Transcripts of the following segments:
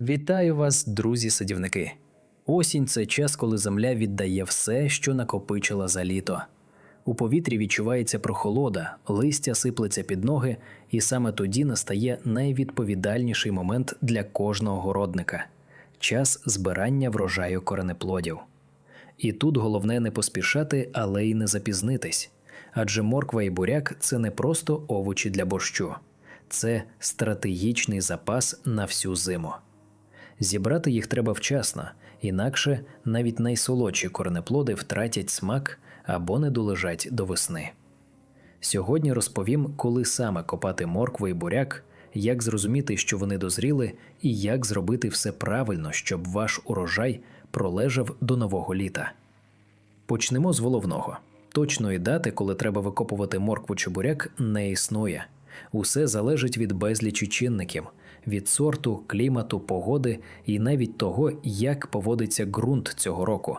Вітаю вас, друзі-садівники. Осінь це час, коли земля віддає все, що накопичила за літо. У повітрі відчувається прохолода, листя сиплеться під ноги, і саме тоді настає найвідповідальніший момент для кожного городника час збирання врожаю коренеплодів. І тут головне не поспішати, але й не запізнитись. Адже морква і буряк це не просто овочі для борщу, це стратегічний запас на всю зиму. Зібрати їх треба вчасно, інакше навіть найсолодші корнеплоди втратять смак або не долежать до весни. Сьогодні розповім, коли саме копати моркву і буряк, як зрозуміти, що вони дозріли, і як зробити все правильно, щоб ваш урожай пролежав до нового літа. Почнемо з головного. Точної дати, коли треба викопувати моркву чи буряк, не існує. Усе залежить від безлічі чинників від сорту, клімату, погоди і навіть того, як поводиться ґрунт цього року.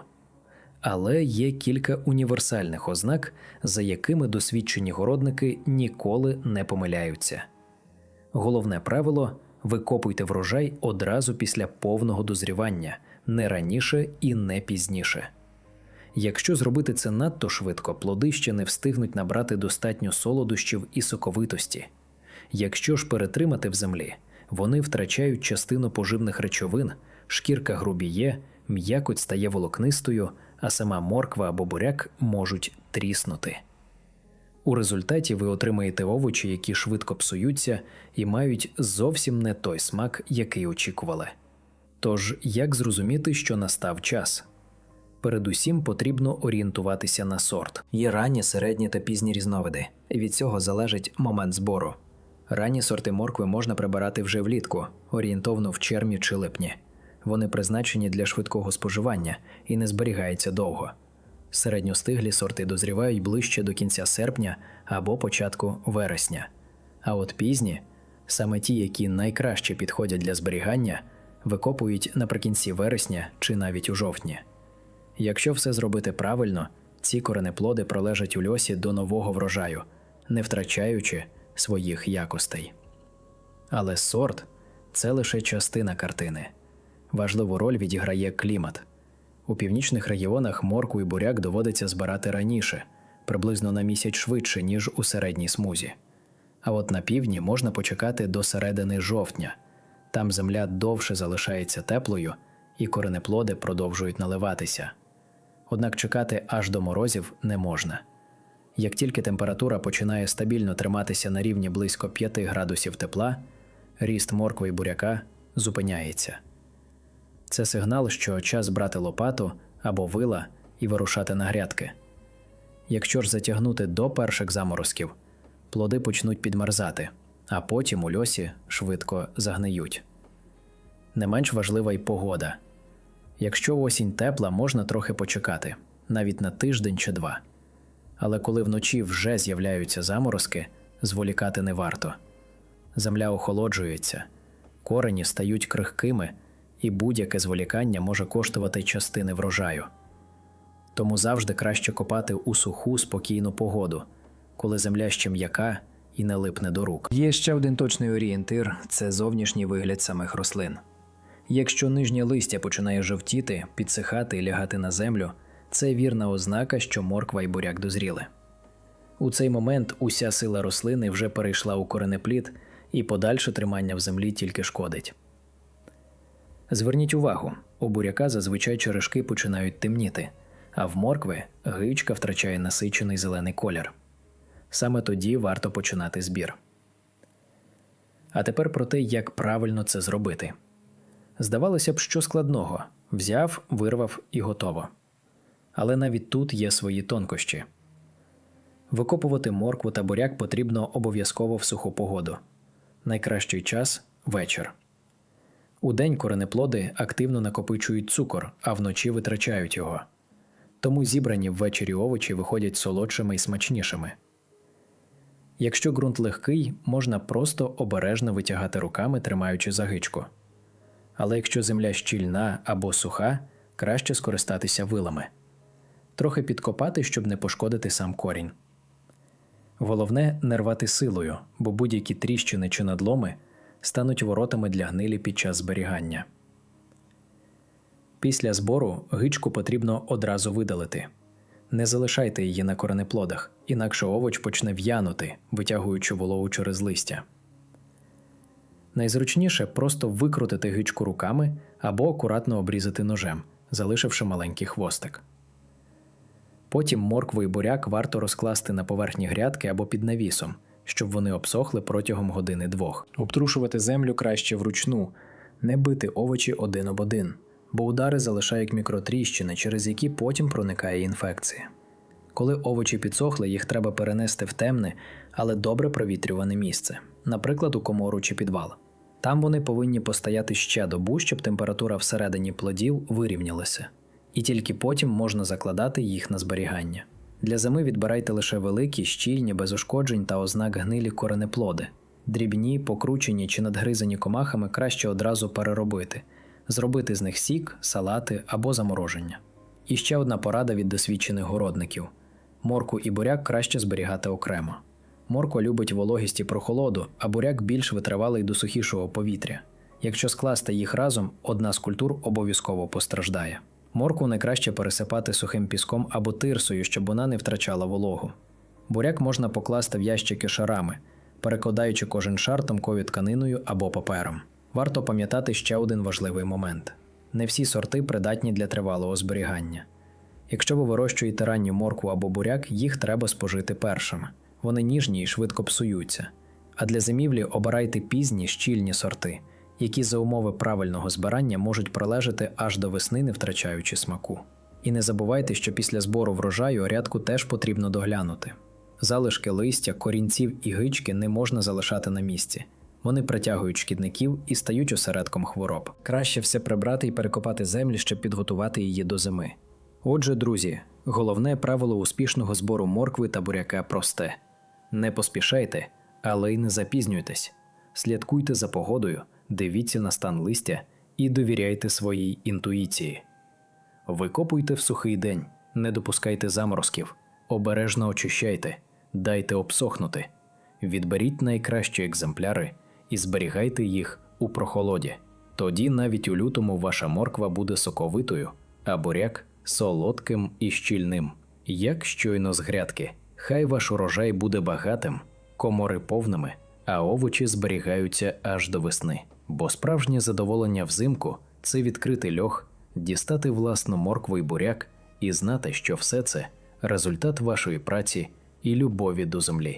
Але є кілька універсальних ознак, за якими досвідчені городники ніколи не помиляються. Головне правило викопуйте врожай одразу після повного дозрівання, не раніше і не пізніше. Якщо зробити це надто швидко, плоди ще не встигнуть набрати достатньо солодощів і соковитості. Якщо ж перетримати в землі, вони втрачають частину поживних речовин, шкірка грубіє, м'якоть стає волокнистою, а сама морква або буряк можуть тріснути. У результаті ви отримаєте овочі, які швидко псуються і мають зовсім не той смак, який очікували. Тож, як зрозуміти, що настав час? Передусім потрібно орієнтуватися на сорт. Є ранні, середні та пізні різновиди. Від цього залежить момент збору. Ранні сорти моркви можна прибирати вже влітку, орієнтовно в червні чи липні. Вони призначені для швидкого споживання і не зберігаються довго. Середньостиглі сорти дозрівають ближче до кінця серпня або початку вересня. А от пізні, саме ті, які найкраще підходять для зберігання, викопують наприкінці вересня чи навіть у жовтні. Якщо все зробити правильно, ці коренеплоди пролежать у льосі до нового врожаю, не втрачаючи своїх якостей. Але сорт це лише частина картини. Важливу роль відіграє клімат. У північних регіонах морку і буряк доводиться збирати раніше, приблизно на місяць швидше, ніж у середній смузі. А от на півдні можна почекати до середини жовтня. Там земля довше залишається теплою, і коренеплоди продовжують наливатися. Однак чекати аж до морозів не можна. Як тільки температура починає стабільно триматися на рівні близько 5 градусів тепла, ріст моркви і буряка зупиняється. Це сигнал, що час брати лопату або вила і вирушати на грядки. Якщо ж затягнути до перших заморозків, плоди почнуть підмерзати, а потім у льосі швидко загниють. Не менш важлива й погода. Якщо осінь тепла, можна трохи почекати, навіть на тиждень чи два. Але коли вночі вже з'являються заморозки, зволікати не варто. Земля охолоджується, корені стають крихкими, і будь-яке зволікання може коштувати частини врожаю. Тому завжди краще копати у суху спокійну погоду, коли земля ще м'яка і не липне до рук. Є ще один точний орієнтир це зовнішній вигляд самих рослин. Якщо нижнє листя починає жовтіти, підсихати і лягати на землю, це вірна ознака, що морква і буряк дозріли. У цей момент уся сила рослини вже перейшла у коренеплід, і подальше тримання в землі тільки шкодить. Зверніть увагу, у буряка зазвичай черешки починають темніти, а в моркви гичка втрачає насичений зелений колір. Саме тоді варто починати збір. А тепер про те, як правильно це зробити. Здавалося б, що складного взяв, вирвав і готово. Але навіть тут є свої тонкощі. Викопувати моркву та буряк потрібно обов'язково в суху погоду. Найкращий час вечір. Удень коренеплоди активно накопичують цукор, а вночі витрачають його. Тому зібрані ввечері овочі виходять солодшими і смачнішими. Якщо ґрунт легкий, можна просто обережно витягати руками, тримаючи загичку. Але якщо земля щільна або суха, краще скористатися вилами. Трохи підкопати, щоб не пошкодити сам корінь. Головне не рвати силою, бо будь-які тріщини чи надломи стануть воротами для гнилі під час зберігання. Після збору гичку потрібно одразу видалити. Не залишайте її на коренеплодах, інакше овоч почне в'янути, витягуючи вологу через листя. Найзручніше просто викрутити гичку руками або акуратно обрізати ножем, залишивши маленький хвостик. Потім моркву і буряк варто розкласти на поверхні грядки або під навісом, щоб вони обсохли протягом години-двох. Обтрушувати землю краще вручну, не бити овочі один об один, бо удари залишають мікротріщини, через які потім проникає інфекція. Коли овочі підсохли, їх треба перенести в темне, але добре провітрюване місце, наприклад, у комору чи підвал. Там вони повинні постояти ще добу, щоб температура всередині плодів вирівнялася, і тільки потім можна закладати їх на зберігання. Для зими відбирайте лише великі, щільні, без ушкоджень та ознак гнилі коренеплоди. Дрібні, покручені чи надгризані комахами краще одразу переробити, зробити з них сік, салати або замороження. І ще одна порада від досвідчених городників: морку і буряк краще зберігати окремо. Морква любить вологість і прохолоду, а буряк більш витривалий до сухішого повітря. Якщо скласти їх разом, одна з культур обов'язково постраждає. Морку найкраще пересипати сухим піском або тирсою, щоб вона не втрачала вологу. Буряк можна покласти в ящики шарами, перекладаючи кожен шар тонкою тканиною або папером. Варто пам'ятати ще один важливий момент: не всі сорти придатні для тривалого зберігання. Якщо ви вирощуєте ранню моркву або буряк, їх треба спожити першими. Вони ніжні і швидко псуються. А для зимівлі обирайте пізні щільні сорти, які за умови правильного збирання можуть пролежати аж до весни, не втрачаючи смаку. І не забувайте, що після збору врожаю рядку теж потрібно доглянути. Залишки листя, корінців і гички не можна залишати на місці. Вони притягують шкідників і стають осередком хвороб. Краще все прибрати і перекопати землі, щоб підготувати її до зими. Отже, друзі, головне правило успішного збору моркви та буряка просте: не поспішайте, але й не запізнюйтесь. Слідкуйте за погодою, дивіться на стан листя і довіряйте своїй інтуїції. Викопуйте в сухий день, не допускайте заморозків, обережно очищайте, дайте обсохнути, відберіть найкращі екземпляри і зберігайте їх у прохолоді. Тоді навіть у лютому ваша морква буде соковитою, а буряк солодким і щільним, як щойно з грядки. Хай ваш урожай буде багатим, комори повними, а овочі зберігаються аж до весни. Бо справжнє задоволення взимку це відкрити льох, дістати власну моркву й буряк і знати, що все це результат вашої праці і любові до землі.